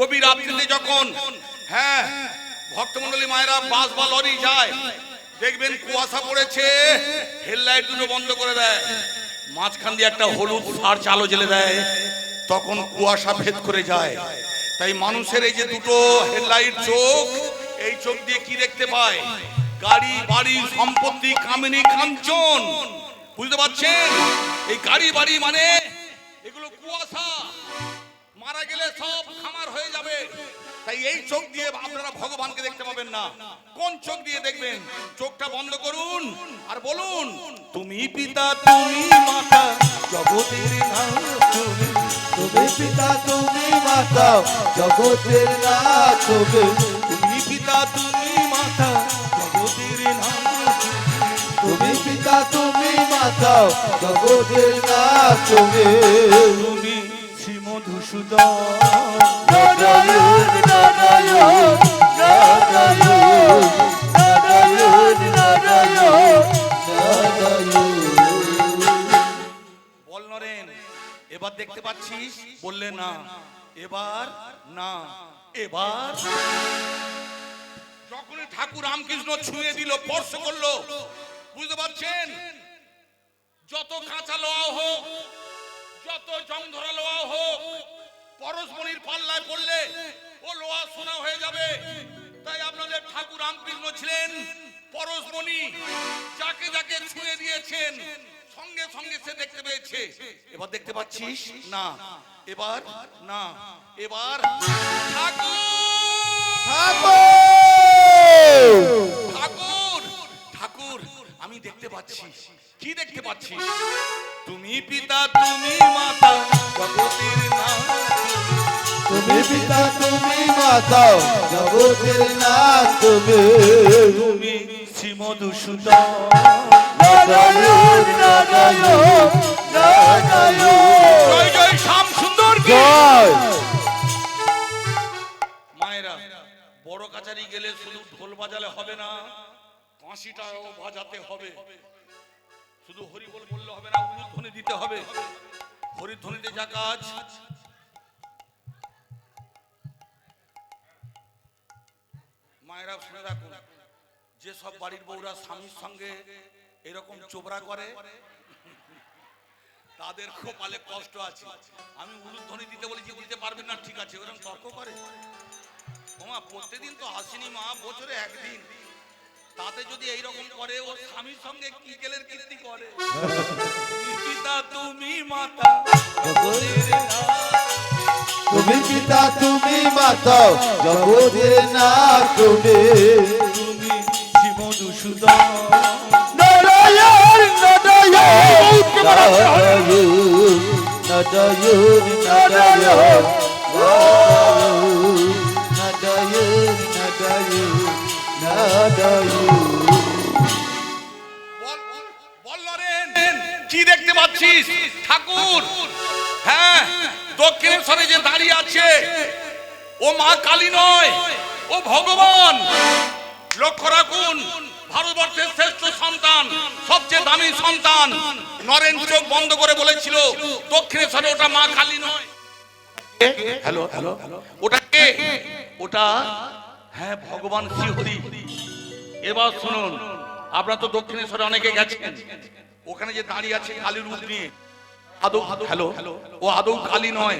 গভীর রাত্রিতে যখন হ্যাঁ ভক্তমন্ডলী মায়েরা বাস বা লরি যায়, দেখবেন কুয়াশা পড়েছে, হেডলাইট দুটো বন্ধ করে দেয়, মাঝখান দিয়ে একটা হলুদ আর চালো জেলে দেয়, তখন কুয়াশা ভেদ করে যায়। তাই মানুষের এই যে দুটো হেডলাইট চোখ, এই চোখ দিয়ে কি দেখতে পায়? গাড়ি, বাড়ি, সম্পত্তি, কামিনী, কাঞ্চন। বুঝতে পারছেন? এই গাড়ি, বাড়ি মানে এগুলো কুয়াশা। মারা গেলে সব হয়ে যাবে। তাই এই চোখ দিয়ে আপনারা ভগবানকে দেখতে পাবেন না। কোন চোখ দিয়ে দেখবেন? চোখটা বন্ধ করুন আর বলুন তুমি পিতা তুমি মাতা জগতের নাম তুমি তুমি পিতা তুমি মাতা জগতের তুমি তুমি পিতা তুমি মাতা জগতের নাম তুমি পিতা তুমি মাতা জগতের তুমি তুমি শ্রী এবার দেখতে পাচ্ছিস? বললে না। এবার না। এবার যখনই ঠাকুর রামকৃষ্ণ ছুঁয়ে দিল স্পর্শ করল বুঝতে পারছেন? যত কাঁচা লোয়া হোক যত জং ধরা লোয়া হোক পরশমণির পাল্লায় পড়লে ও লোহা সোনা হয়ে যাবে। তাই আপনাদের ঠাকুর রামকৃষ্ণ ছিলেন পরশমণি যাকে যাকে ছুঁয়ে দিয়েছেন। সঙ্গে সে দেখতে পেয়েছে। এবার দেখতে পাচ্ছিস? না। এবার না। এবার ঠাকুর। ঠাকুর। ঠাকুর। আমি দেখতে পাচ্ছি। কি দেখতে পাচ্ছি তুমি পিতা তুমি মাতা জগতের নাম তুমি। পিতা তুমি মাতা জগতের নাথ তুমি। তুমি শ্রীমধুসূদন। মায়েরা হরিধ্বনিতে যা কাজ। মায়েরা শুনে রাখুন যে সব বাড়ির বউরা স্বামীর সঙ্গে এরকম চোবরা করে তাদের কপালে কষ্ট আছে। আমি উলুধ্বনি দিতে বলেছি দিতে পারবেন না ঠিক আছে ওরকম তর্ক করে। ওমা প্রত্যেকদিন তো আসেনি মা বছরে একদিন। তাতে যদি এইরকম করে ও স্বামীর সঙ্গে কি গেলের কীর্তি করে। পিতা তুমি মাতা। তুমি পিতা তুমি মাতা জগতের নাথ তুমি তুমি শ্রীমধুসূদন নারায়ণ কি দেখতে পাচ্ছিস ঠাকুর হ্যাঁ দক্ষিণেশ্বরে যে দাঁড়িয়ে আছে, ও মা কালী নয়, ও ভগবান। লক্ষ্য রাখুন, ভারতবর্ষের শ্রেষ্ঠ নরেন চোখ বন্ধ করে বলেছিল দক্ষিণেশ্বরে ওটা মা কালী নয়। Hello hello. ওটা কে? ওটা হ্যাঁ ভগবান শ্রীহরি। এবার শুনুন আপনারা তো দক্ষিণেশ্বরে অনেকে গেছেন। ওখানে যে দাঁড়িয়ে আছে কালী রূপ নিয়ে। আদৌ হ্যালো। ও আদৌ কালী নয়।